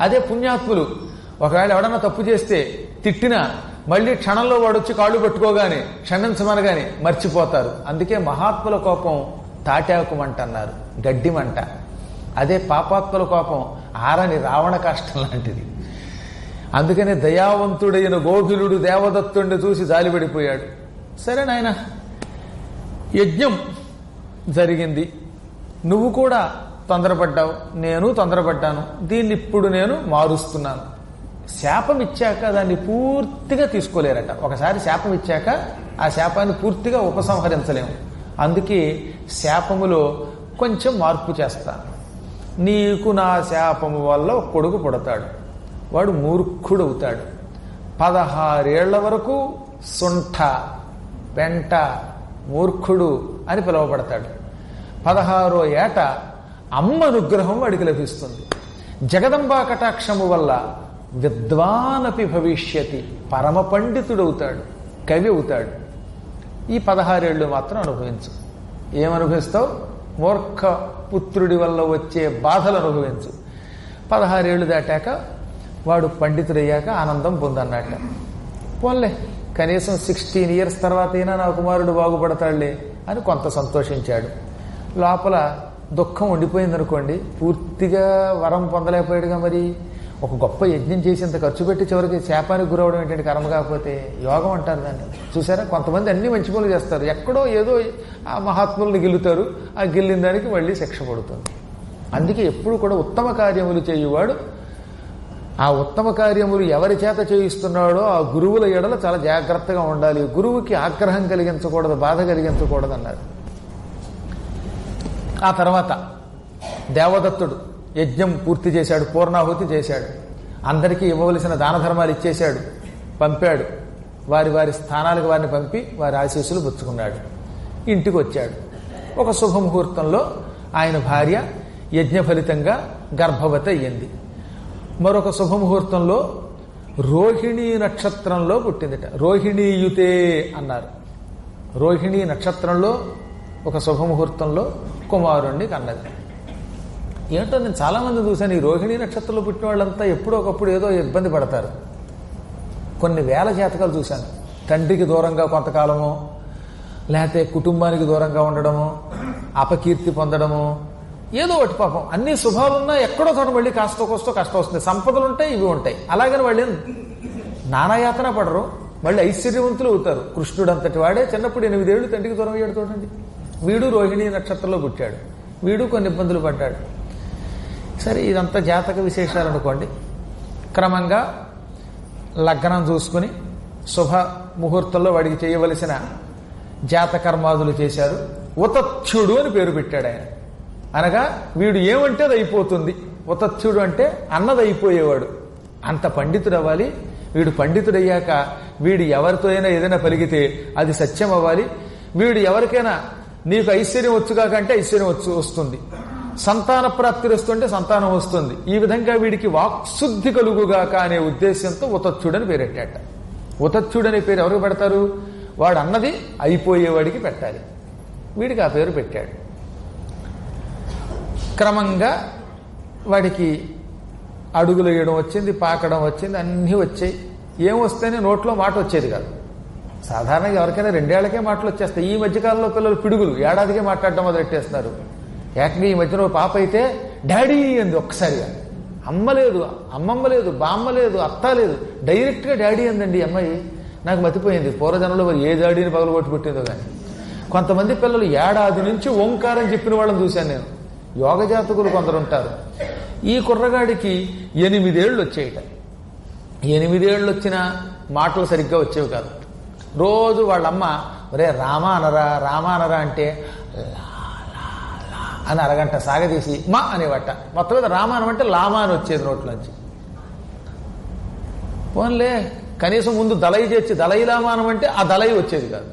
అదే పుణ్యాత్ములు. ఒకవేళ ఎవడన్నా తప్పు చేస్తే తిట్టినా మళ్ళీ క్షణంలో వాడు వచ్చి కాళ్ళు పట్టుకోగానే క్షమించమనగానే మర్చిపోతారు. అందుకే మహాత్ముల కోపం తాటాకు మంట అన్నారు గడ్డి మంట అదే పాపాత్ముల కోపం ఆరని రావణ కాష్టం లాంటిది. అందుకనే దయావంతుడైన గోభిలుడు దేవదత్తుడిని చూసి జాలిపడిపోయాడు సరే నాయన యజ్ఞం జరిగింది. నువ్వు కూడా తొందరపడ్డావు నేను తొందరపడ్డాను దీన్ని ఇప్పుడు నేను మారుస్తున్నాను. శాపం ఇచ్చాక దాన్ని పూర్తిగా తీసుకోలేరట. ఒకసారి శాపం ఇచ్చాక ఆ శాపాన్ని పూర్తిగా ఉపసంహరించలేము. అందుకే శాపములో కొంచెం మార్పు చేస్తాను నీకు నా శాపము వల్ల ఒక కొడుకు పుడతాడు. వాడు మూర్ఖుడవుతాడు. పదహారేళ్ళ వరకు సుంఠ వెంట మూర్ఖుడు అని పిలువబడతాడు. పదహారో ఏట అమ్మ అనుగ్రహం వాడికి లభిస్తుంది. జగదంబా కటాక్షము వల్ల విద్వానపి భవిష్యతి పరమ పండితుడవుతాడు కవి అవుతాడు. ఈ పదహారేళ్ళు మాత్రం అనుభవించు. ఏమనుభవిస్తావు? మూర్ఖ పుత్రుడి వల్ల వచ్చే బాధలు అనుభవించు. పదహారేళ్ళు దాటాక వాడు పండితుడయ్యాక ఆనందం పొందన్నట్ట పోన్లే కనీసం సిక్స్టీన్ ఇయర్స్ తర్వాత అయినా నా కుమారుడు బాగుపడతాడులే అని కొంత సంతోషించాడు. లోపల దుఃఖం ఉండిపోయిందనుకోండి పూర్తిగా వరం పొందలేకపోయాడుగా మరి. ఒక గొప్ప యజ్ఞం చేసి ఇంత ఖర్చు పెట్టి చివరికి శాపానికి గురవడం ఏంటంటే కర్మ కాకపోతే? యోగం అంటారు దాన్ని. చూసారా? కొంతమంది అన్ని మంచి పనులు చేస్తారు. ఎక్కడో ఏదో ఆ మహాత్ములను గిల్లుతారు ఆ గిల్లిన దానికి మళ్ళీ శిక్ష పడుతుంది. అందుకే ఎప్పుడు కూడా ఉత్తమ కార్యములు చేయువాడు ఆ ఉత్తమ కార్యములు ఎవరి చేత చేయిస్తున్నాడో ఆ గురువుల ఎడల చాలా జాగ్రత్తగా ఉండాలి. గురువుకి ఆగ్రహం కలిగించకూడదు బాధ కలిగించకూడదు అన్నారు. ఆ తర్వాత దేవదత్తుడు యజ్ఞం పూర్తి చేశాడు పూర్ణాహుతి చేశాడు. అందరికీ ఇవ్వవలసిన దాన ధర్మాలు ఇచ్చేశాడు పంపాడు. వారి వారి స్థానాలకు వారిని పంపి వారి ఆశీస్సులు పుచ్చుకున్నాడు. ఇంటికి వచ్చాడు ఒక శుభముహూర్తంలో ఆయన భార్య యజ్ఞ ఫలితంగా గర్భవతి అయ్యింది. మరొక శుభముహూర్తంలో రోహిణీ నక్షత్రంలో పుట్టిందిట. రోహిణీయుతే అన్నారు. రోహిణీ నక్షత్రంలో ఒక శుభముహూర్తంలో కుమారుణ్ణి కన్నది. ఏంటో నేను చాలామంది చూశాను. ఈ రోహిణీ నక్షత్రంలో పుట్టిన వాళ్ళంతా ఎప్పుడో ఒకప్పుడు ఏదో ఇబ్బంది పడతారు. కొన్ని వేల జాతకాలు చూశాను. తండ్రికి దూరంగా కొంతకాలము లేకపోతే కుటుంబానికి దూరంగా ఉండడము అపకీర్తి పొందడము ఏదో ఒకటి పాపం. అన్ని శుభాలున్నా ఎక్కడో చోట మళ్ళీ కాస్త కోస్తో కష్టం వస్తుంది. సంపదలు ఉంటాయి ఇవి ఉంటాయి. అలాగని వాళ్ళు నానాయాతన పడరు. మళ్ళీ ఐశ్వర్యవంతులు అవుతారు. కృష్ణుడు అంతటి వాడే చిన్నప్పుడు ఎనిమిదేళ్ళు తండ్రికి దూరం అయ్యాడు చూడండి. వీడు రోహిణీ నక్షత్రంలో పుట్టాడు. వీడు కొన్ని ఇబ్బందులు పడ్డాడు. సరే ఇదంతా జాతక విశేషాలు అనుకోండి. క్రమంగా లగ్నం చూసుకుని శుభ ముహూర్తంలో వాడికి చేయవలసిన జాతకర్మాదులు చేశారు. ఉతత్యుడు అని పేరు పెట్టాడు ఆయన. అనగా వీడు ఏమంటే అది అయిపోతుంది. ఉతత్యుడు అంటే అన్నది అయిపోయేవాడు. అంత పండితుడు అవ్వాలి వీడు పండితుడయ్యాక వీడు ఎవరితో అయినా ఏదైనా పలిగితే అది సత్యం అవ్వాలి. వీడు ఎవరికైనా నీకు ఐశ్వర్యం వచ్చుగా కంటే ఐశ్వర్యం వచ్చు వస్తుంది. సంతాన ప్రాప్తి వస్తుంటే సంతానం వస్తుంది. ఈ విధంగా వీడికి వాక్శుద్ధి కలుగుగాక అనే ఉద్దేశంతో ఉతచ్చుడని పేరెట్టాట. ఉతత్యుడనే పేరు ఎవరికి పెడతారు? వాడు అన్నది అయిపోయేవాడికి పెట్టాలి. వీడికి ఆ పేరు పెట్టాడు. క్రమంగా వాడికి అడుగులు వేయడం వచ్చింది పాకడం వచ్చింది అన్నీ వచ్చాయి. ఏం వస్తేనే నోట్లో మాట వచ్చేది కాదు. సాధారణంగా ఎవరికైనా రెండేళ్ళకే మాటలు వచ్చేస్తాయి. ఈ మధ్యకాలంలో పిల్లలు పిడుగులు. ఏడాదికే మాట్లాడడం మొదలెట్టేస్తున్నారు. ఏకంగా ఈ మధ్యలో పాప అయితే డాడీ అంది ఒక్కసారిగా. అమ్మ లేదు అమ్మమ్మ లేదు బామ్మ లేదు అత్త లేదు. డైరెక్ట్గా డాడీ అందండి ఈ అమ్మాయి. నాకు మతిపోయింది. పూర్వజనంలో మరి ఏ డాడీని పగలగొట్టి పెట్టిందో కానీ కొంతమంది పిల్లలు ఏడాది నుంచి ఓంకారం చెప్పిన వాళ్ళని చూశాను నేను. యోగ జాతకులు కొందరు ఉంటారు. ఈ కుర్రగాడికి ఎనిమిదేళ్ళు వచ్చేయట. ఎనిమిదేళ్ళు వచ్చిన మాటలు సరిగ్గా వచ్చేవి కాదు. రోజు వాళ్ళమ్మ ఒరే రామానరా అనరా అనరా అంటే అని అరగంట సాగదీసి మా అనేవట. మొత్తం మీద రామా అనమంటే లామా అని వచ్చేది నోట్లోంచి. పోన్లే కనీసం ముందు దళయి చేర్చి దళయి లామానం అంటే ఆ దళయి వచ్చేది కాదు.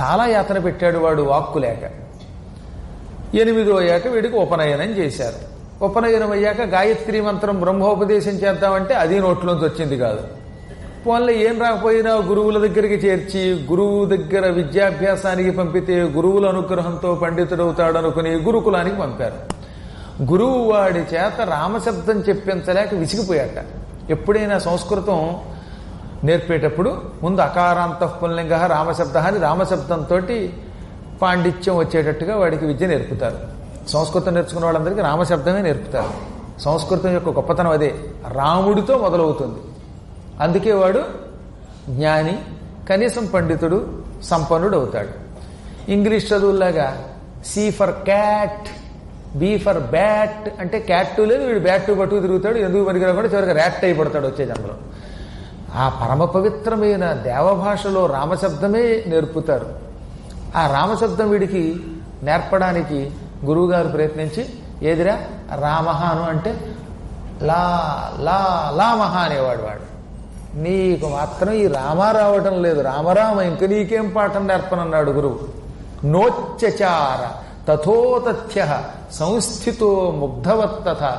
చాలా యాతన పెట్టాడు వాడు వాక్కు లేక ఎనిమిదో అయ్యాక వీడికి ఉపనయనం చేశారు. ఉపనయనం అయ్యాక గాయత్రి మంత్రం బ్రహ్మోపదేశం చేద్దామంటే అది నోట్లోంచి వచ్చింది కాదు. పోన్లే ఏం రాకపోయినా గురువుల దగ్గరికి చేర్చి గురువు దగ్గర విద్యాభ్యాసానికి పంపితే గురువుల అనుగ్రహంతో పండితుడవుతాడు అనుకుని గురుకులానికి పంపారు. గురువు వాడి చేత రామశబ్దం చెప్పించలేక విసిగిపోయాట. ఎప్పుడైనా సంస్కృతం నేర్పేటప్పుడు ముందు అకారాంత పుల్లింగ రామశబ్ద అని రామశబ్దంతో పాండిత్యం వచ్చేటట్టుగా వాడికి విద్య నేర్పుతారు. సంస్కృతం నేర్చుకున్న వాళ్ళందరికీ రామశబ్దమే నేర్పుతారు. సంస్కృతం యొక్క గొప్పతనం అదే. రాముడితో మొదలవుతుంది. అందుకే వాడు జ్ఞాని కనీసం పండితుడు సంపన్నుడు అవుతాడు English చదువులాగా C for cat B for bat అంటే క్యాట్ లేదు వీడు బ్యాట్ పట్టుకు తిరుగుతాడు ఎందుకు పనికిరా కూడా చివరికి ర్యాట్ అయిపడతాడు వచ్చే జన్మలో. ఆ పరమ పవిత్రమైన దేవభాషలో రామశబ్దమే నేర్పుతారు. ఆ రామశబ్దం వీడికి నేర్పడానికి గురువుగారు ప్రయత్నించి ఏదిరా? రామహాను అంటే లా లా లా మహా అనేవాడు వాడు. నీకు మాత్రం ఈ రామ రావటం లేదు. రామరామ ఇంక నీకేం పాఠం నేర్పనన్నాడు గురువు? నోచ్చచార తథోతథ్య సంస్థితో ముగ్ధవత్తథ.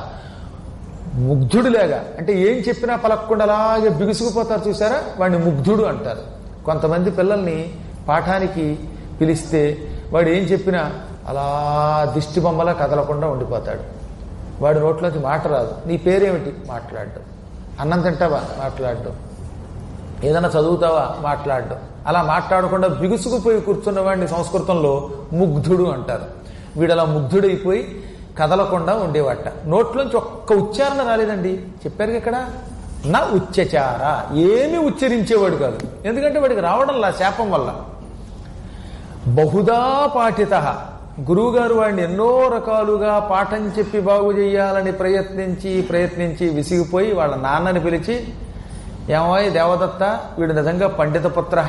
ముగ్ధుడులాగా. అంటే ఏం చెప్పినా పలక్కుండా అలాగే బిగుసుకుపోతారు చూసారా? వాడిని ముగ్ధుడు అంటారు. కొంతమంది పిల్లల్ని పాఠానికి పిలిస్తే వాడు ఏం చెప్పినా అలా దిష్టి బొమ్మలా కదలకుండా ఉండిపోతాడు. వాడి నోట్లోంచి మాట రాదు. నీ పేరేమిటి? మాట్లాడడం అన్నం తింటావా? మాట్లాడడం ఏదైనా చదువుతావా? మాట్లాడడం అలా మాట్లాడకుండా బిగుసుకుపోయి కూర్చున్న వాడిని సంస్కృతంలో ముగ్ధుడు అంటారు. వీడు అలా ముగ్ధుడైపోయి కదలకుండా ఉండేవాట. నోట్లోంచి ఒక్క ఉచ్చారణ రాలేదండి. చెప్పారు ఇక్కడ? నా ఉచ్చచార. ఏమీ ఉచ్చరించేవాడు కాదు. ఎందుకంటే వాడికి రావడంలా శాపం వల్ల. బహుదా పాఠిత. గురువుగారు వాడిని ఎన్నో రకాలుగా పాఠం చెప్పి బాగు చేయాలని ప్రయత్నించి ప్రయత్నించి విసిగిపోయి వాళ్ళ నాన్నని పిలిచి ఏమాయి దేవదత్త వీడు నిజంగా పండిత పుత్ర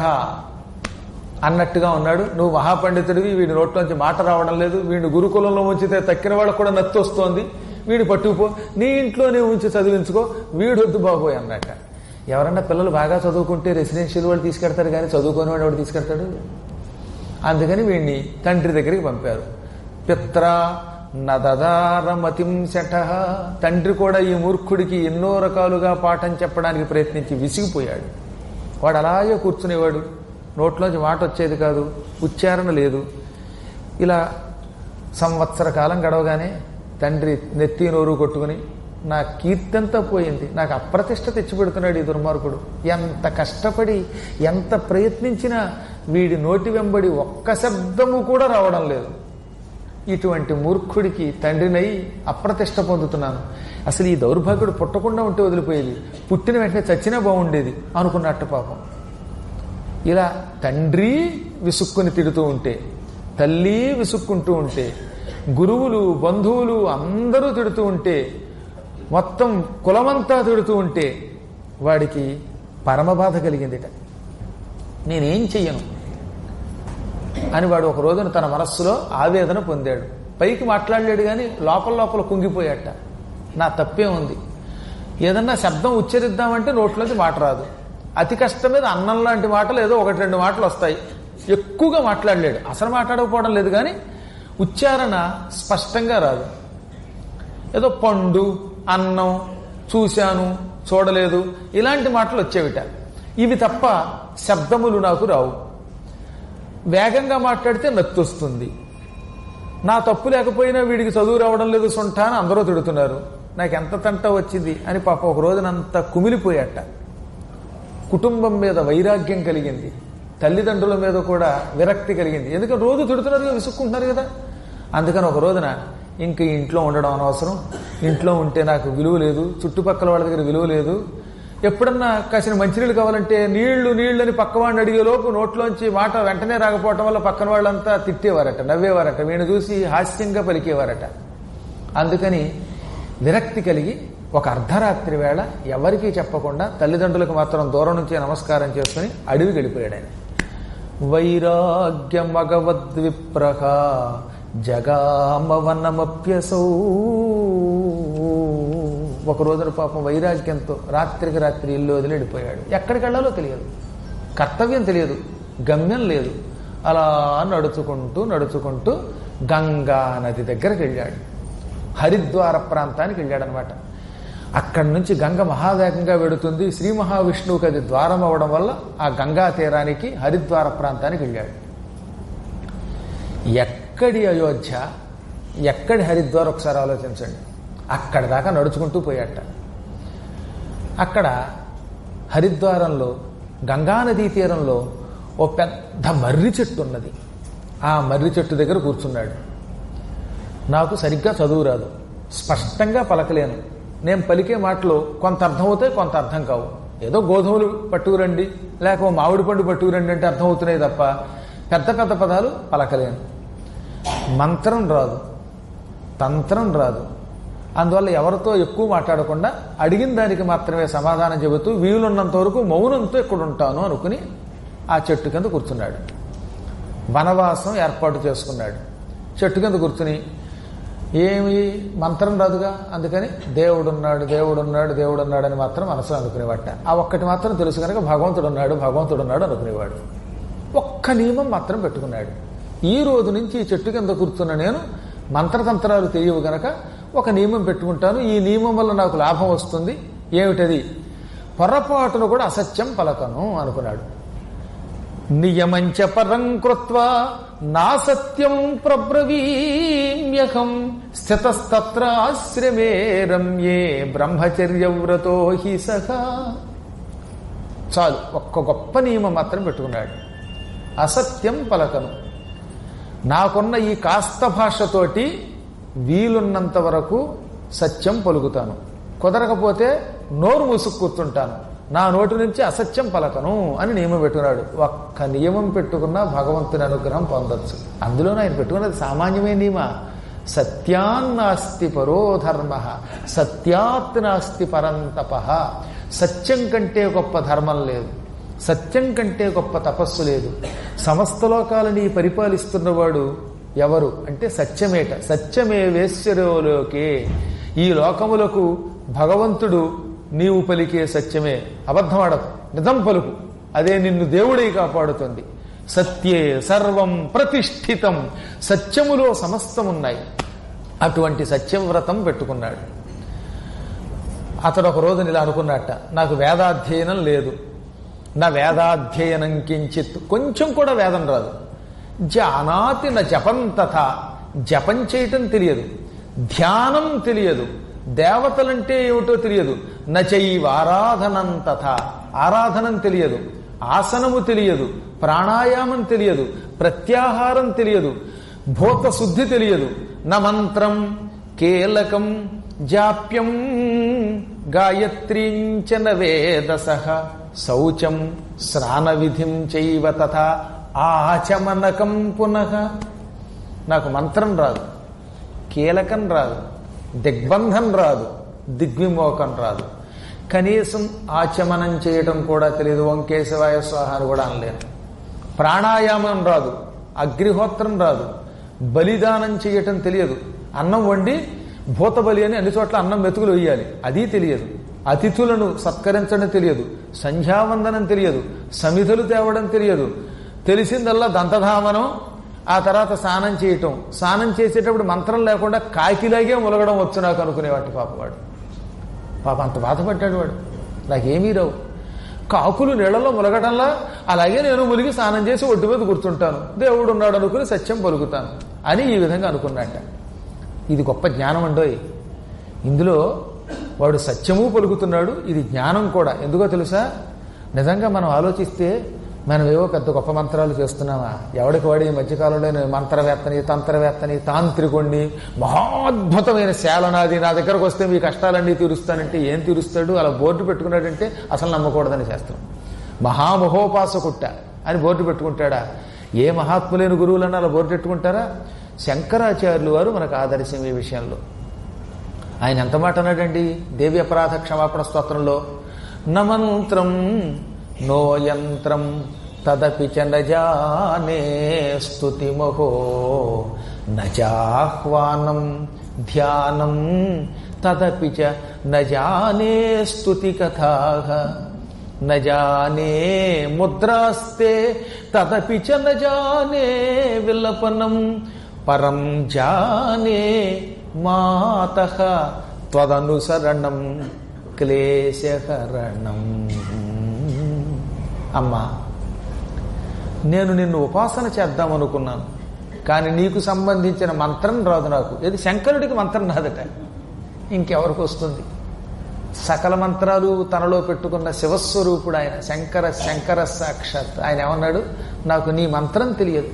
అన్నట్టుగా ఉన్నాడు. నువ్వు మహాపండితుడివి వీడి నోట్లోంచి మాట రావడం లేదు. వీడిని గురుకులంలో ఉంచితే తక్కిన వాళ్ళకు కూడా నత్తొస్తోంది. వీడు పట్టుకుపో. నీ ఇంట్లోనే ఉంచి చదివించుకో. వీడొద్దు బాబోయ్ అన్నట్ట. ఎవరన్నా పిల్లలు బాగా చదువుకుంటే రెసిడెన్షియల్ వాళ్ళు తీసుకెడతారు కానీ చదువుకొని వాడు ఎవడు తీసుకెడతాడు? అందుకని వీణ్ణి తండ్రి దగ్గరికి పంపారు. పిత్ర నదదారమతిం శఠ. తండ్రి కూడా ఈ మూర్ఖుడికి ఎన్నో రకాలుగా పాఠం చెప్పడానికి ప్రయత్నించి విసిగిపోయాడు. వాడు అలాగే కూర్చునేవాడు. నోట్లోంచి మాట వచ్చేది కాదు. ఉచ్చారణ లేదు. ఇలా సంవత్సర కాలం గడవగానే తండ్రి నెత్తి నోరు కొట్టుకుని నా కీర్తంతా పోయింది. నాకు అప్రతిష్ట తెచ్చిపెడుతున్నాడు ఈ దుర్మార్గుడు. ఎంత కష్టపడి ఎంత ప్రయత్నించినా వీడి నోటి వెంబడి ఒక్క శబ్దము కూడా రావడం లేదు. ఇటువంటి మూర్ఖుడికి తండ్రినై అప్రతిష్ట పొందుతున్నాను. అసలు ఈ దౌర్భాగ్యుడు పుట్టకుండా ఉంటే వదిలిపోయేది. పుట్టిన వెంటనే చచ్చినా బాగుండేది అనుకున్నట్టు పాపం. ఇలా తండ్రి విసుక్కుని తిడుతూ ఉంటే తల్లి విసుక్కుంటూ ఉంటే గురువులు బంధువులు అందరూ తిడుతూ ఉంటే మొత్తం కులమంతా తిడుతూ ఉంటే వాడికి పరమ బాధ కలిగిందిట. నేనేం చెయ్యను? అని వాడు ఒక రోజున తన మనస్సులో ఆవేదన పొందాడు. పైకి మాట్లాడలేడు కానీ లోపల లోపల కుంగిపోయాట. నా తప్పే ఉంది. ఏదన్నా శబ్దం ఉచ్చరిద్దామంటే నోట్లోంచి మాట రాదు. అతి కష్టం మీద అన్నం లాంటి మాటలు ఏదో ఒకటి రెండు మాటలు వస్తాయి. ఎక్కువగా మాట్లాడలేడు. అసలు మాట్లాడకపోవడం లేదు కానీ ఉచ్చారణ స్పష్టంగా రాదు. ఏదో పండు అన్నం చూశాను చూడలేదు ఇలాంటి మాటలు వచ్చేవిట. ఇవి తప్ప శబ్దములు నాకు రావు. వేగంగా మాట్లాడితే నత్తొస్తుంది నా తప్పు లేకపోయినా వీడికి చదువు రావడం లేదు సొంట అని అందరూ తిడుతున్నారు. నాకు ఎంత తంట వచ్చింది అని పాప ఒక రోజునంతా కుమిలిపోయాట. కుటుంబం మీద వైరాగ్యం కలిగింది. తల్లిదండ్రుల మీద కూడా విరక్తి కలిగింది. ఎందుకంటే రోజు తిడుతున్నారు విసుక్కుంటున్నారు కదా. అందుకని ఒక రోజున ఇంక ఇంట్లో ఉండడం అనవసరం. ఇంట్లో ఉంటే నాకు విలువ లేదు. చుట్టుపక్కల వాళ్ళ దగ్గర విలువ లేదు. ఎప్పుడన్నా కాసిన మంచినీళ్ళు కావాలంటే నీళ్ళు నీళ్ళు అని పక్కవాడిని అడిగేలోపు నోట్లోంచి మాట వెంటనే రాకపోవటం వల్ల పక్కన వాళ్ళంతా తిట్టేవారట నవ్వేవారట వీణు చూసి హాస్యంగా పలికేవారట. అందుకని విరక్తి కలిగి ఒక అర్ధరాత్రి వేళ ఎవరికీ చెప్పకుండా తల్లిదండ్రులకు మాత్రం దూరం నుంచే నమస్కారం చేసుకుని అడవి గడిపోయాడు ఆయన. వైరాగ్యమగవద్విప్రహ జగామవనమప్యసౌ. ఒక రోజున పాపం వైరాగ్యంతో రాత్రికి రాత్రి ఇల్లు వదిలి వెళ్ళిపోయాడు. ఎక్కడికి వెళ్ళాలో తెలియదు. కర్తవ్యం తెలియదు. గమ్యం లేదు. అలా నడుచుకుంటూ నడుచుకుంటూ గంగా నది దగ్గరికి వెళ్ళాడు. హరిద్వార ప్రాంతానికి వెళ్ళాడనమాట. అక్కడి నుంచి గంగ మహావేగంగా వెడుతుంది శ్రీ మహావిష్ణువుకి అది ద్వారం అవ్వడం వల్ల ఆ గంగా తీరానికి హరిద్వార ప్రాంతానికి వెళ్ళాడు. ఎక్కడి అయోధ్య? ఎక్కడి హరిద్వార్? ఒకసారి ఆలోచించండి. అక్కడ దాకా నడుచుకుంటూ పోయాట అక్కడ హరిద్వారంలో గంగానదీ తీరంలో ఓ పెద్ద మర్రి చెట్టు ఉన్నది. ఆ మర్రి చెట్టు దగ్గర కూర్చున్నాడు. నాకు సరిగ్గా చదువు రాదు. స్పష్టంగా పలకలేను. నేను పలికే మాటలు కొంత అర్థమవుతాయి కొంత అర్థం కావు. ఏదో గోధుమలు పట్టుకురండి లేక ఓ మామిడి పండు పట్టుకురండి అంటే అర్థమవుతున్నాయి తప్ప పెద్ద పెద్ద పదాలు పలకలేను. మంత్రం రాదు. తంత్రం రాదు. అందువల్ల ఎవరితో ఎక్కువ మాట్లాడకుండా అడిగిన దానికి మాత్రమే సమాధానం చెబుతూ వీలున్నంత వరకు మౌనంతో ఇక్కడ ఉంటాను అనుకుని ఆ చెట్టు కింద కూర్చున్నాడు. వనవాసం ఏర్పాటు చేసుకున్నాడు. చెట్టు కింద కూర్చుని ఏమి మంత్రం రాదుగా? అందుకని దేవుడున్నాడు దేవుడున్నాడు దేవుడున్నాడు అని మాత్రం మనసులో అనుకునేవాట. ఆ ఒక్కటి మాత్రం తెలుసు కనుక భగవంతుడు ఉన్నాడు భగవంతుడు ఉన్నాడు అనుకునేవాడు. ఒక్క నియమం మాత్రం పెట్టుకున్నాడు. ఈ రోజు నుంచి ఈ చెట్టు కింద కూర్చున్న నేను మంత్రతంత్రాలు తెలియవు గనక ఒక నియమం పెట్టుకుంటాను. ఈ నియమం వల్ల నాకు లాభం వస్తుంది. ఏమిటది? పొరపాటును కూడా అసత్యం పలకను అనుకున్నాడు. నియమంచ పరం కృత్వ నా సత్యం ప్రబ్రవీమ్యహం స్థితస్తత్రాశ్రమే రమ్యే బ్రహ్మచర్యవ్రతో హి సహ చాలు ఒక్క గొప్ప నియమం మాత్రం పెట్టుకున్నాడు. అసత్యం పలకను. నాకున్న ఈ కాస్త భాషతోటి వీలున్నంత వరకు సత్యం పలుకుతాను. కుదరకపోతే నోరు మూసుకు కూర్చుంటాను. నా నోటి నుంచి అసత్యం పలకను అని నియమం పెట్టుకున్నాడు. ఒక్క నియమం పెట్టుకున్నా భగవంతుని అనుగ్రహం పొందొచ్చు. అందులో ఆయన పెట్టుకున్నది సామాన్యమైన నియమ. సత్యాన్నాస్తి పరో ధర్మ సత్యాత్ నాస్తి పరంతప. సత్యం కంటే గొప్ప ధర్మం లేదు. సత్యం కంటే గొప్ప తపస్సు లేదు. సమస్త లోకాలని పరిపాలిస్తున్నవాడు ఎవరు? అంటే సత్యమేట. సత్యమేవేశ్వరలోకే. ఈ లోకములకు భగవంతుడు నీవు పలికే సత్యమే. అబద్ధమాడదు నిజం పలుకు. అదే నిన్ను దేవుడై కాపాడుతుంది. సత్యే సర్వం ప్రతిష్ఠితం. సత్యములో సమస్తమున్నాయి. అటువంటి సత్యవ్రతం పెట్టుకున్నాడు. అతడు ఒక రోజు ఇలా అనుకున్నట్ట నాకు వేదాధ్యయనం లేదు. నా వేదాధ్యయనం కించిత్. కొంచెం కూడా వేదం రాదు. జానాతి నా జపం తథా. జపం చేయటం తెలియదు. ధ్యానం తెలియదు. దేవతలంటే ఏమిటో తెలియదు. నచైవ ఆరాధనం తథా. ఆరాధనం తెలియదు. ఆసనము తెలియదు. ప్రాణాయామం తెలియదు. ప్రత్యాహారం తెలియదు. భూత శుద్ధి తెలియదు. నా మంత్రం కేలకం జాప్యం గాయత్రీంచన వేదస శౌచం స్నాన విధిం చైవ తథా. ఆచమనకం పునః. నాకు మంత్రం రాదు. కీలకం రాదు. దిగ్బంధం రాదు. దిగ్విమోకం రాదు. కనీసం ఆచమనం చేయటం కూడా తెలియదు. ఓంకేశవాయ స్వాహాలు కూడా అనలేను ప్రాణాయామం రాదు. అగ్నిహోత్రం రాదు. బలిదానం చేయటం తెలియదు. అన్నం వండి భూతబలి అని అన్ని చోట్ల అన్నం మెతుకులు వేయాలి అది తెలియదు. అతిథులను సత్కరించడం తెలియదు. సంధ్యావందనం తెలియదు. సమిధులు తేవడం తెలియదు. తెలిసిందల్లా దంతధామనం ఆ తర్వాత స్నానం చేయటం. స్నానం చేసేటప్పుడు మంత్రం లేకుండా కాకిలాగే ములగడం వచ్చు నాకు అనుకునేవాటి పాపవాడు. పాప అంత బాధపడ్డాడు వాడు. నాకేమీ రావు. కాకులు నీళ్ళలో ములగడంలా అలాగే నేను ములిగి స్నానం చేసి ఒడ్డు మీద కూర్చుంటాను. దేవుడు ఉన్నాడు అనుకుని సత్యం పలుకుతాను అని ఈ విధంగా అనుకున్నాట ఇది గొప్ప జ్ఞానం అండోయ్. ఇందులో వాడు సత్యము పలుకుతున్నాడు. ఇది జ్ఞానం కూడా. ఎందుకో తెలుసా? నిజంగా మనం ఆలోచిస్తే మనం ఏవో పెద్ద గొప్ప మంత్రాలు చేస్తున్నామా? ఎవడికి వాడి ఈ మధ్యకాలంలో నేను మంత్రవేత్తని తంత్రవేత్తని తాంత్రికుణ్ణి మహాద్భుతమైన శాలనాది నా దగ్గరకు వస్తే మీ కష్టాలన్నీ తీరుస్తానంటే ఏం తీరుస్తాడు? అలా బోర్డు పెట్టుకున్నాడంటే అసలు నమ్మకూడదని శాస్త్రం. మహామహోపాసకుట్ట అని బోర్డు పెట్టుకుంటాడా? ఏ మహాత్ములైన గురువులన్నా అలా బోర్డు పెట్టుకుంటారా? శంకరాచార్యులు వారు మనకు ఆదర్శం ఈ విషయంలో. ఆయన ఎంత మాట అన్నాడండి? దేవి అపరాధ క్షమాపణ స్తోత్రంలో నమంత్రం नो यंत्र तदपि च न जाने स्तुतिमहो। न चाह्वानं ध्यानं तदपि च न जाने स्तुति कथा न जाने मुद्रास्ते तदपि च न जाने विलपनं। परम जाने मातः त्वदनुसरणं क्लेशहरणम्। అమ్మా నేను నిన్ను ఉపాసన చేద్దామనుకున్నాను కానీ నీకు సంబంధించిన మంత్రం రాదు నాకు. ఇది శంకరుడికి మంత్రం రాదట. ఇంకెవరికి వస్తుంది? సకల మంత్రాలు తనలో పెట్టుకున్న శివస్వరూపుడు ఆయన శంకర శంకర సాక్షాత్. ఆయన ఏమన్నాడు? నాకు నీ మంత్రం తెలియదు.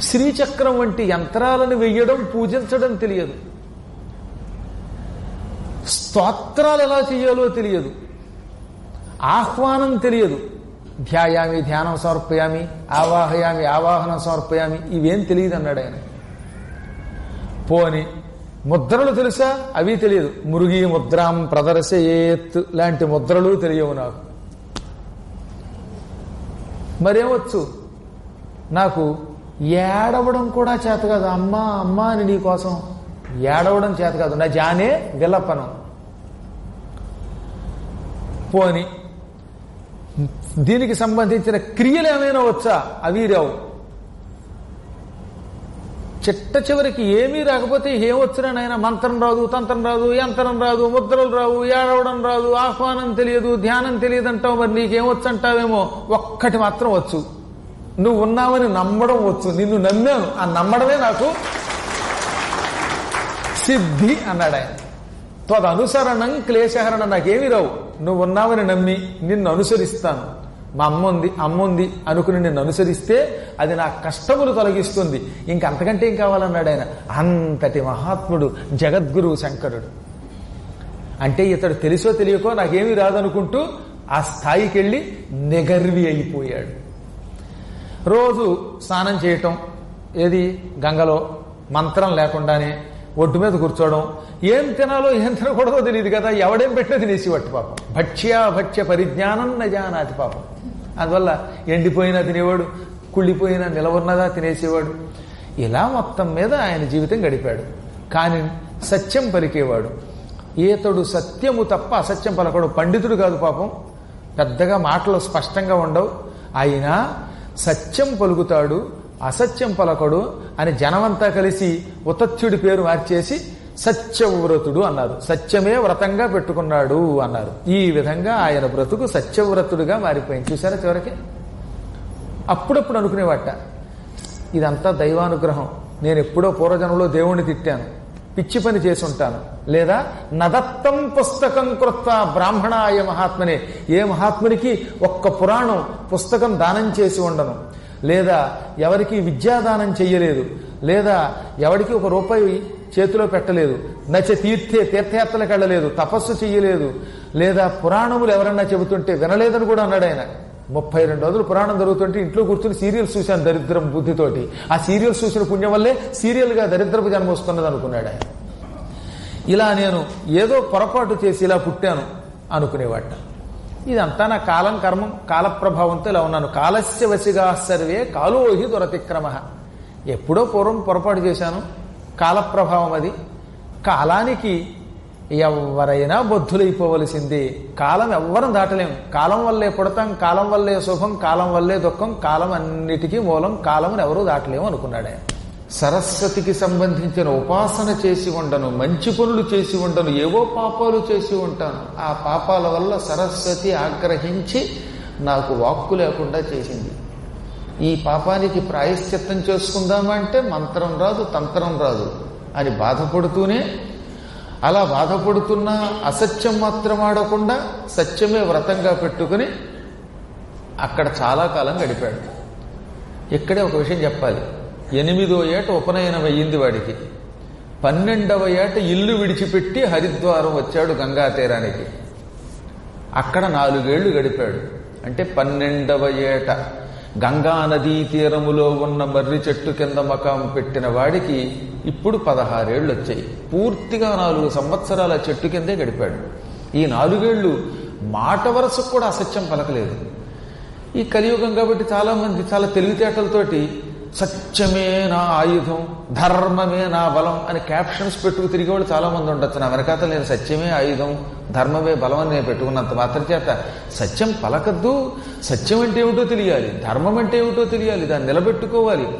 శ్రీచక్రం వంటి యంత్రాలను వెయ్యడం పూజించడం తెలియదు. స్తోత్రాలు ఎలా చేయాలో తెలియదు. ఆహ్వానం తెలియదు. ధ్యాయామి ధ్యానం సమర్పయామి ఆవాహయామి ఆవాహనం సమర్పయామి ఇవేం తెలియదు అన్నాడు ఆయన. పోని ముద్రలు తెలుసా? అవి తెలియదు. మురుగి ముద్రాం ప్రదర్శయేత్ లాంటి ముద్రలు తెలియవు నాకు. మరేమొచ్చు? నాకు ఏడవడం కూడా చేత కాదు. అమ్మా అమ్మా అని నీ కోసం ఏడవడం చేత కాదు. నా జానే విలపనం. పోని దీనికి సంబంధించిన క్రియలు ఏమైనా వచ్చా? అవి రావు. చిట్ట చివరికి ఏమీ రాకపోతే ఏమొచ్చినా ఆయన మంత్రం రాదు తంత్రం రాదు యంత్రం రాదు ముద్రలు రావు ఏడవడం రాదు ఆహ్వానం తెలియదు ధ్యానం తెలియదు అంటావు మరి నీకేమొచ్చు అంటావేమో ఒక్కటి మాత్రం వచ్చు. నువ్వు ఉన్నావని నమ్మడం వచ్చు. నిన్ను నమ్మాను. ఆ నమ్మడమే నాకు సిద్ధి అన్నాడు ఆయన త్వద క్లేశహరణ నాకేమీ రావు. నువ్వు ఉన్నావని నమ్మి నిన్ను అనుసరిస్తాను. మా అమ్మ ఉంది అమ్మ ఉంది అనుకుని నిన్ను అనుసరిస్తే అది నా కష్టములు తొలగిస్తుంది. ఇంకంతకంటే ఏం కావాలన్నాడు ఆయన? అంతటి మహాత్ముడు జగద్గురువు శంకరుడు. అంటే ఇతడు తెలుసో తెలియకో నాకేమి రాదనుకుంటూ ఆ స్థాయికి వెళ్ళి నెగర్వి అయిపోయాడు. రోజు స్నానం చేయటం ఏది? గంగలో మంత్రం లేకుండానే ఒడ్డు మీద కూర్చోవడం. ఏం తినాలో ఏం తినకూడదో తెలియదు కదా ఎవడేం పెట్టినా తినేసేవాటి పాపం. భక్ష్య భక్ష్య పరిజ్ఞానం నజానాతి పాపం. అందువల్ల ఎండిపోయినా తినేవాడు కుళ్ళిపోయినా నిలవున్నదా తినేసేవాడు. ఇలా మొత్తం మీద ఆయన జీవితం గడిపాడు. కానీ సత్యం పలికేవాడు. ఈతడు సత్యము తప్ప అసత్యం పలకడు పండితుడు కాదు పాపం. పెద్దగా మాటలు స్పష్టంగా ఉండవు. అయినా సత్యం పలుకుతాడు అసత్యం పలకడు అని జనమంతా కలిసి ఉతత్యుడి పేరు మార్చేసి సత్యవ్రతుడు అన్నారు. సత్యమే వ్రతంగా పెట్టుకున్నాడు అన్నారు. ఈ విధంగా ఆయన బ్రతుకు సత్యవ్రతుడుగా మారిపోయింది. చూసారా చివరికి? అప్పుడప్పుడు అనుకునేవాట. ఇదంతా దైవానుగ్రహం. నేను ఎప్పుడో పూర్వజనంలో దేవుణ్ణి తిట్టాను. పిచ్చి పని చేసి ఉంటాను లేదా నదత్తం పుస్తకం కృత్వ బ్రాహ్మణాయ మహాత్మనే. ఏ మహాత్మునికి ఒక్క పురాణం పుస్తకం దానం చేసి ఉండను. లేదా ఎవరికి విద్యాదానం చెయ్యలేదు లేదా ఎవరికి ఒక రూపాయి చేతిలో పెట్టలేదు నచ్చ తీర్థే తీర్థయాత్రలకు వెళ్ళలేదు తపస్సు చెయ్యలేదు లేదా పురాణములు ఎవరన్నా చెబుతుంటే వినలేదని కూడా అన్నాడు ఆయన. ముప్పై రెండు రోజులు పురాణం జరుగుతుంటే ఇంట్లో కూర్చుని సీరియల్స్ చూశాను దరిద్రం బుద్ధితోటి. ఆ సీరియల్స్ చూసిన పుణ్యం వల్లే సీరియల్గా దరిద్రపు జన్మ వస్తున్నది అనుకున్నాడు ఆయన. ఇలా నేను ఏదో పొరపాటు చేసి ఇలా పుట్టాను అనుకునేవాట ఇదంతా నా కాలం కర్మం కాలప్రభావంతో ఇలా ఉన్నాను. కాలస్య వశిగా సర్వే కాలోహి దురతిక్రమ. ఎప్పుడో పూర్వం పొరపాటు చేశాను. కాలప్రభావం అది. కాలానికి ఎవరైనా బొద్ధులైపోవలసింది. కాలం ఎవ్వరం దాటలేం. కాలం వల్లే పుడతాం కాలం వల్లే శుభం కాలం వల్లే దుఃఖం కాలం అన్నిటికీ మూలం కాలం ఎవరూ దాటలేము అనుకున్నాడు. ఆయన సరస్వతికి సంబంధించిన ఉపాసన చేసి ఉండను మంచి పనులు చేసి ఉండను ఏవో పాపాలు చేసి ఉంటాను. ఆ పాపాల వల్ల సరస్వతి ఆగ్రహించి నాకు వాక్కు లేకుండా చేసింది. ఈ పాపానికి ప్రాయశ్చిత్తం చేసుకుందామంటే మంత్రం రాదు తంత్రం రాదు అని బాధపడుతూనే అలా బాధపడుతున్నా అసత్యం మాత్రం ఆడకుండా సత్యమే వ్రతంగా పెట్టుకుని అక్కడ చాలా కాలం గడిపాడు. ఇక్కడే ఒక విషయం చెప్పాలి. ఎనిమిదో ఏట ఉపనయనం అయ్యింది వాడికి. పన్నెండవ ఏట ఇల్లు విడిచిపెట్టి హరిద్వారం వచ్చాడు గంగా తీరానికి. అక్కడ నాలుగేళ్ళు గడిపాడు. అంటే పన్నెండవ ఏట గంగా నదీ తీరములో ఉన్న మర్రి చెట్టు కింద మకాం పెట్టిన వాడికి ఇప్పుడు పదహారేళ్ళు వచ్చాయి. పూర్తిగా నాలుగు సంవత్సరాల చెట్టు కిందే గడిపాడు. ఈ నాలుగేళ్ళు మాట వరసకు కూడా అసత్యం పలకలేదు. ఈ కలియుగం కాబట్టి చాలామంది చాలా తెలివితేటలతోటి సత్యమే నా ఆయుధం ధర్మమే నా బలం అని క్యాప్షన్స్ పెట్టుకు తిరిగే వాళ్ళు చాలా మంది ఉండొచ్చు. నా వెనకాత నేను సత్యమే ఆయుధం ధర్మమే బలం అని నేను పెట్టుకున్నంత మాత్రం చేత సత్యం పలకద్దు. సత్యం అంటే ఏమిటో తెలియాలి. ధర్మం అంటే ఏమిటో తెలియాలి. దాన్ని నిలబెట్టుకోవాలి.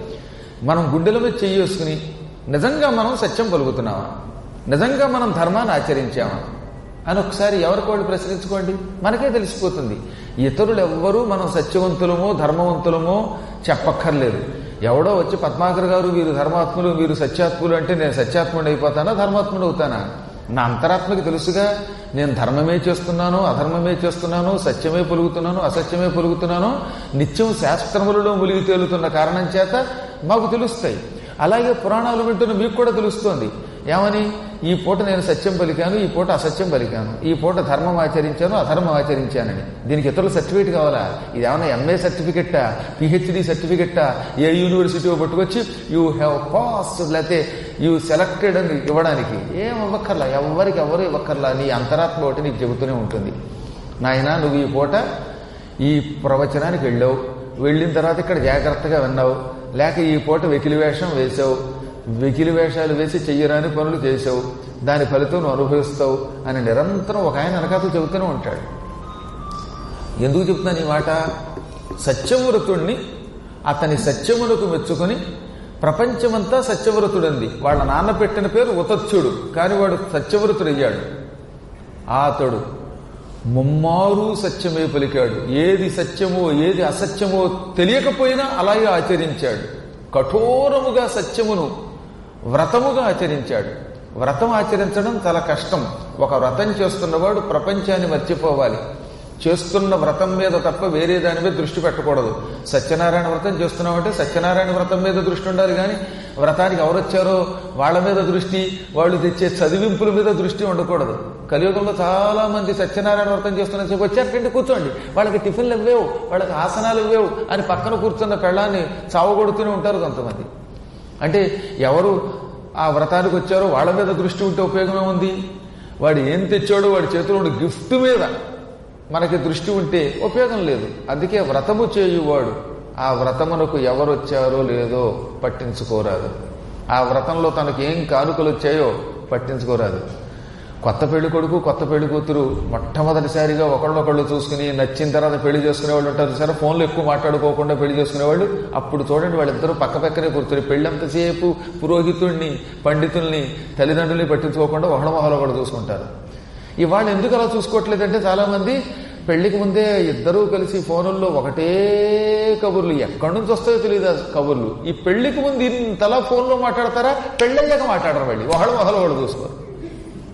మనం గుండెల మీద చెయ్యేసుకుని నిజంగా మనం సత్యం పలుకుతున్నామా? నిజంగా మనం ధర్మాన్ని ఆచరించామా? అని ఒకసారి ఎవరికి వాళ్ళు ప్రశ్నించుకోండి? మనకే తెలిసిపోతుంది. ఇతరులు ఎవ్వరూ మనం సత్యవంతులమో ధర్మవంతులమో చెప్పక్కర్లేదు. ఎవడో వచ్చి పద్మాకర్ గారు మీరు ధర్మాత్ములు మీరు సత్యాత్ములు అంటే నేను సత్యాత్ముడు అయిపోతానా ధర్మాత్ముడు అవుతానా? నా అంతరాత్మకి తెలుసుగా నేను ధర్మమే చేస్తున్నాను అధర్మమే చేస్తున్నాను సత్యమే పొలుగుతున్నాను అసత్యమే పొలుగుతున్నాను నిత్యం శాస్త్రములలో ములిగి తేలుతున్న కారణం చేత మాకు తెలుస్తాయి. అలాగే పురాణాలు వింటున్న మీకు కూడా తెలుస్తోంది. ఏమని? ఈ పూట నేను సత్యం పలికాను ఈ పూట అసత్యం పలికాను. ఈ పూట ధర్మం ఆచరించాను అధర్మం ఆచరించానని. దీనికి ఇతరుల సర్టిఫికేట్ కావాలా? ఇది ఏమైనా ఎంఏ సర్టిఫికెట్టా పిహెచ్డి సర్టిఫికెట్టా ఏ యూనివర్సిటీ పట్టుకొచ్చి యూ హ్యావ్ పాస్ లేకపోతే యూ సెలెక్టెడ్ అని ఇవ్వడానికి. ఏం ఇవ్వక్కర్లా? ఎవరికి ఎవరు ఇవ్వక్కర్లా? నీ అంతరాత్మ ఒకటి నీకు చెబుతూనే ఉంటుంది. నాయన నువ్వు ఈ పూట ఈ ప్రవచనానికి వెళ్ళావు. వెళ్ళిన తర్వాత ఇక్కడ జాగ్రత్తగా విన్నావు. లేక ఈ పూట వెకిలి వేషం వేసావు వెకిలి వేషాలు వేసి చెయ్యరాని పనులు చేసావు దాని ఫలితం నువ్వు అనుభవిస్తావు అని నిరంతరం ఒక ఆయన వెనకాతలు చెబుతూనే ఉంటాడు. ఎందుకు చెప్తున్నాను ఈ మాట? సత్యవ్రతుణ్ణి అతని సత్యములకు మెచ్చుకొని ప్రపంచమంతా సత్యవ్రతుడంది. వాళ్ళ నాన్న పెట్టిన పేరు ఉతత్యుడు కానీ వాడు సత్యవ్రతుడయ్యాడు. అతడు ముమ్మారు సత్యమే పలికాడు. ఏది సత్యమో ఏది అసత్యమో తెలియకపోయినా అలాగే ఆచరించాడు. కఠోరముగా సత్యమును వ్రతముగా ఆచరించాడు. వ్రతం ఆచరించడం చాలా కష్టం. ఒక వ్రతం చేస్తున్నవాడు ప్రపంచాన్ని మర్చిపోవాలి. చేస్తున్న వ్రతం మీద తప్ప వేరే దాని మీద దృష్టి పెట్టకూడదు. సత్యనారాయణ వ్రతం చేస్తున్నామంటే సత్యనారాయణ వ్రతం మీద దృష్టి ఉండాలి కానీ వ్రతానికి ఎవరు వచ్చారో వాళ్ళ మీద దృష్టి వాళ్ళు తెచ్చే చదివింపుల మీద దృష్టి ఉండకూడదు. కలియుగంలో చాలా మంది సత్యనారాయణ వ్రతం చేస్తున్న సేపు వచ్చారంటే కూర్చోండి. వాళ్ళకి టిఫిన్లు ఇవ్వవు వాళ్ళకి ఆసనాలు ఇవ్వవు అని పక్కన కూర్చున్న పెళ్ళాన్ని చావగొడుతూనే ఉంటారు కొంతమంది. అంటే ఎవరు ఆ వ్రతానికి వచ్చారో వాళ్ళ మీద దృష్టి ఉంటే ఉపయోగమే ఉంది. వాడు ఏం తెచ్చాడో వాడి చేతిలో ఉండే గిఫ్ట్ మీద మనకి దృష్టి ఉంటే ఉపయోగం లేదు. అందుకే వ్రతము చేయువాడు ఆ వ్రతమునకు ఎవరు వచ్చారో లేదో పట్టించుకోరాదు. ఆ వ్రతంలో తనకు ఏం కానుకలు వచ్చాయో పట్టించుకోరాదు. కొత్త పెళ్ళి కొడుకు కొత్త పెళ్ళి కూతురు మొట్టమొదటిసారిగా ఒకళ్ళొకళ్ళు చూసుకుని నచ్చిన తర్వాత పెళ్ళి చేసుకునే వాళ్ళు ఉంటారు సరే ఫోన్లో ఎక్కువ మాట్లాడుకోకుండా పెళ్ళి చేసుకునేవాళ్ళు అప్పుడు చూడండి వాళ్ళిద్దరూ పక్క పక్కనే కూర్చుని పెళ్ళంతసేపు పురోహితుణ్ణి పండితుల్ని తల్లిదండ్రుల్ని పట్టించుకోకుండా ఒకళ్ళ మొహలో కూడా చూసుకుంటారు. ఇవాళ ఎందుకు అలా చూసుకోవట్లేదంటే చాలామంది పెళ్ళికి ముందే ఇద్దరూ కలిసి ఫోనుల్లో ఒకటే కబుర్లు ఎక్కడి నుంచి వస్తాయో తెలియదు ఆ కబుర్లు. ఈ పెళ్ళికి ముందు ఇంతలా ఫోన్లో మాట్లాడతారా? పెళ్ళయ్యాక మాట్లాడరు వెళ్ళి ఒకళ్ళు మొహలో వాళ్ళు చూసుకోరు.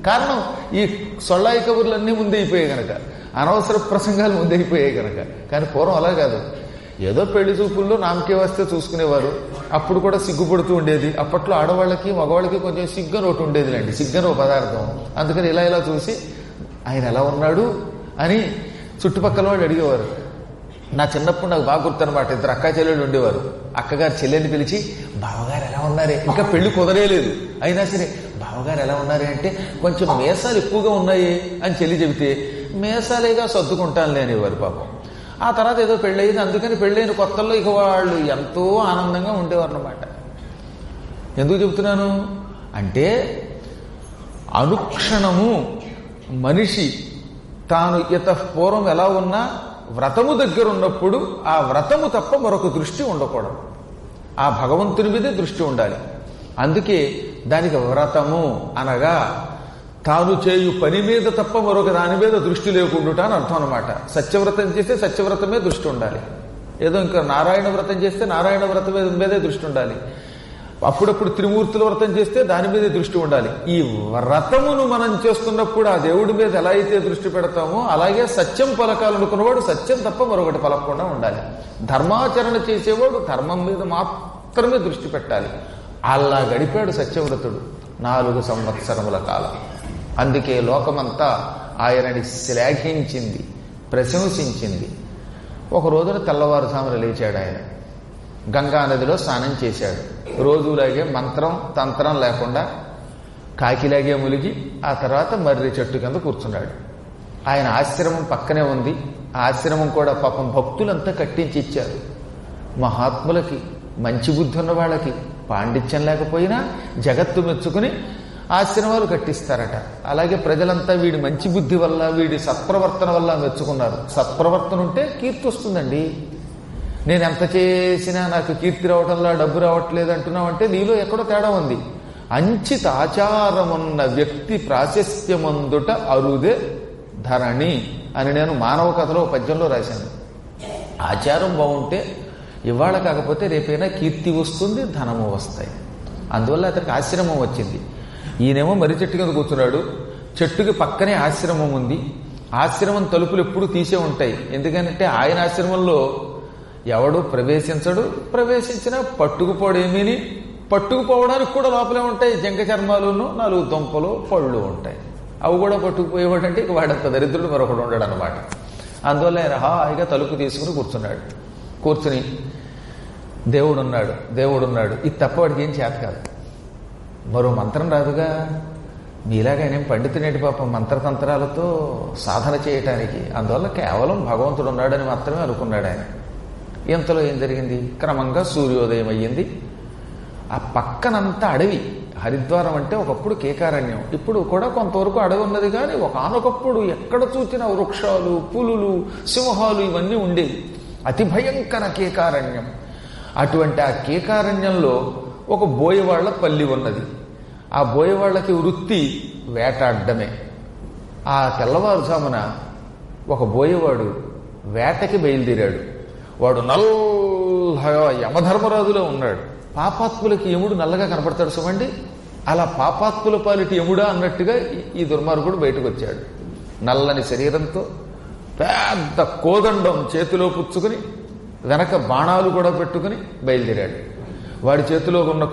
కారణం ఈ సొళ్ళాయి కబుర్లన్నీ ముందైపోయాయి అయిపోయాయి కనుక అనవసర ప్రసంగాలు ముందైపోయాయి కనుక కానీ పూర్వం అలా కాదు. ఏదో పెళ్ళి చూపుల్లో నామకే వస్తే చూసుకునేవారు. అప్పుడు కూడా సిగ్గుపడుతూ ఉండేది. అప్పట్లో ఆడవాళ్ళకి మగవాళ్ళకి కొంచెం సిగ్గని ఒకటి ఉండేదిలేండి. సిగ్గని ఒక పదార్థం. అందుకని ఇలా ఇలా చూసి ఆయన ఎలా ఉన్నాడు? అని చుట్టుపక్కల వాళ్ళు అడిగేవారు. నా చిన్నప్పుడు నాకు బాగా గుర్తనమాట ఇద్దరు అక్క చెల్లెళ్ళు ఉండేవారు. అక్కగారు చెల్లెని పిలిచి బావగారు ఎలా ఉన్నారే? ఇంకా పెళ్ళి కుదరేలేదు. అయినా సరే బావగారు ఎలా ఉన్నారే అంటే కొంచెం మేసాలు ఎక్కువగా ఉన్నాయి అని చెల్లి చెబితే మేసాలేగా సర్దుకుంటాను లేనివారు పాపం. ఆ తర్వాత ఏదో పెళ్ళయింది అందుకని పెళ్ళైన కొత్తల్లో ఇక వాళ్ళు ఎంతో ఆనందంగా ఉండేవారు అన్నమాట ఎందుకు చెబుతున్నాను? అంటే అనుక్షణము మనిషి తాను ఇత పూర్వం ఎలా ఉన్నా వ్రతము దగ్గర ఉన్నప్పుడు ఆ వ్రతము తప్ప మరొక దృష్టి ఉండకూడదు. ఆ భగవంతుని మీదే దృష్టి ఉండాలి. అందుకే దానికి వ్రతము అనగా తాను చేయు పని మీద తప్ప మరొక దాని మీద దృష్టి లేకుండా అని అర్థం అనమాట సత్యవ్రతం చేస్తే సత్యవ్రతమే దృష్టి ఉండాలి. ఏదో ఇంకా నారాయణ వ్రతం చేస్తే నారాయణ వ్రతం మీదే దృష్టి ఉండాలి. అప్పుడప్పుడు త్రిమూర్తుల వ్రతం చేస్తే దాని మీదే దృష్టి ఉండాలి. ఈ వ్రతమును మనం చేస్తున్నప్పుడు ఆ దేవుడి మీద ఎలా అయితే దృష్టి పెడతామో అలాగే సత్యం పలకాలనుకున్నవాడు సత్యం తప్ప మరొకటి పలకకుండా ఉండాలి. ధర్మాచరణ చేసేవాడు ధర్మం మీద మాత్రమే దృష్టి పెట్టాలి. అలా గడిపాడు సత్యవ్రతుడు నాలుగు సంవత్సరముల కాలం. అందుకే లోకమంతా ఆయనని శ్లాఘించింది ప్రశంసించింది. ఒక రోజున తెల్లవారుజామున లేచాడు ఆయన. గంగా నదిలో స్నానం చేశాడు. రోజులాగే మంత్రం తంత్రం లేకుండా కాకిలాగే ములిగి ఆ తర్వాత మర్రి చెట్టు కింద కూర్చున్నాడు. ఆయన ఆశ్రమం పక్కనే ఉంది. ఆశ్రమం కూడా పాపం భక్తులంతా కట్టించి ఇచ్చారు. మహాత్ములకి మంచి బుద్ధి ఉన్న వాళ్ళకి పాండిత్యం లేకపోయినా జగత్తు మెచ్చుకుని ఆశ్రమాలు కట్టిస్తారట. అలాగే ప్రజలంతా వీడి మంచి బుద్ధి వల్ల వీడి సత్ప్రవర్తన వల్ల మెచ్చుకున్నారు. సత్ప్రవర్తన ఉంటే కీర్తి వస్తుందండి. నేను ఎంత చేసినా నాకు కీర్తి రావటంలా డబ్బు రావట్లేదు అంటున్నావు అంటే నీలో ఎక్కడో తేడా ఉంది. అంచిత ఆచారమున్న వ్యక్తి ప్రాశస్త్యమందుట అరుదే ధరణి అని నేను మానవ కథలో పద్యంలో రాశాను. ఆచారం బాగుంటే ఇవాళ కాకపోతే రేపైనా కీర్తి వస్తుంది ధనము వస్తాయి. అందువల్ల అతనికి ఆశ్రమం వచ్చింది. ఈయనేమో మర్రి చెట్టు కింద కూర్చున్నాడు. చెట్టుకి పక్కనే ఆశ్రమం ఉంది. ఆశ్రమం తలుపులు ఎప్పుడు తీసే ఉంటాయి. ఎందుకంటే ఆయన ఆశ్రమంలో ఎవడు ప్రవేశించడు. ప్రవేశించినా పట్టుకుపోడేమీని పట్టుకుపోవడానికి కూడా లోపలే ఉంటాయి. జంక చర్మాలును నాలుగు దుంపలు పళ్ళు ఉంటాయి. అవి కూడా పట్టుకుపోయేవాడంటే ఇక వాడంత దరిద్రుడు మరొకడు ఉండడు అనమాట అందువల్ల ఆయన హాయిగా తలుపు తీసుకుని కూర్చున్నాడు. కూర్చుని దేవుడున్నాడు దేవుడున్నాడు. ఇది తప్ప వాడికి ఏం చేత కాదు. మరో మంత్రం రాదుగా. మీలాగా ఆయన పండితునేటి పాపం మంత్రతంత్రాలతో సాధన చేయటానికి. అందువల్ల కేవలం భగవంతుడు ఉన్నాడని మాత్రమే అనుకున్నాడు ఆయన. ఇంతలో ఏం జరిగింది? క్రమంగా సూర్యోదయం అయ్యింది. ఆ పక్కనంతా అడవి. హరిద్వారం అంటే ఒకప్పుడు కేకారణ్యం. ఇప్పుడు కూడా కొంతవరకు అడవి ఉన్నది కానీ ఒకనొకప్పుడు ఎక్కడ చూసినా వృక్షాలు పులులు సింహాలు ఇవన్నీ ఉండేవి. అతి భయంకర కేకారణ్యం. అటువంటి ఆ కేకారణ్యంలో ఒక బోయవాళ్ళ పల్లి ఉన్నది. ఆ బోయవాళ్ళకి వృత్తి వేటాడడమే. ఆ తెల్లవారుజామున ఒక బోయవాడు వేటకి బయలుదేరాడు. వాడు నల్లగా యమధర్మరాజులో ఉన్నాడు. పాపాత్ములకి యముడు నల్లగా కనపడతాడు చూడండి. అలా పాపాత్ముల పాలిటి యముడా అన్నట్టుగా ఈ- ఈ దుర్మార్గుడు బయటకు వచ్చాడు నల్లని శరీరంతో పెద్ద కోదండం చేతిలో పుచ్చుకుని వెనక బాణాలు కూడా పెట్టుకుని బయలుదేరాడు. వాడి చేతిలో ఉన్న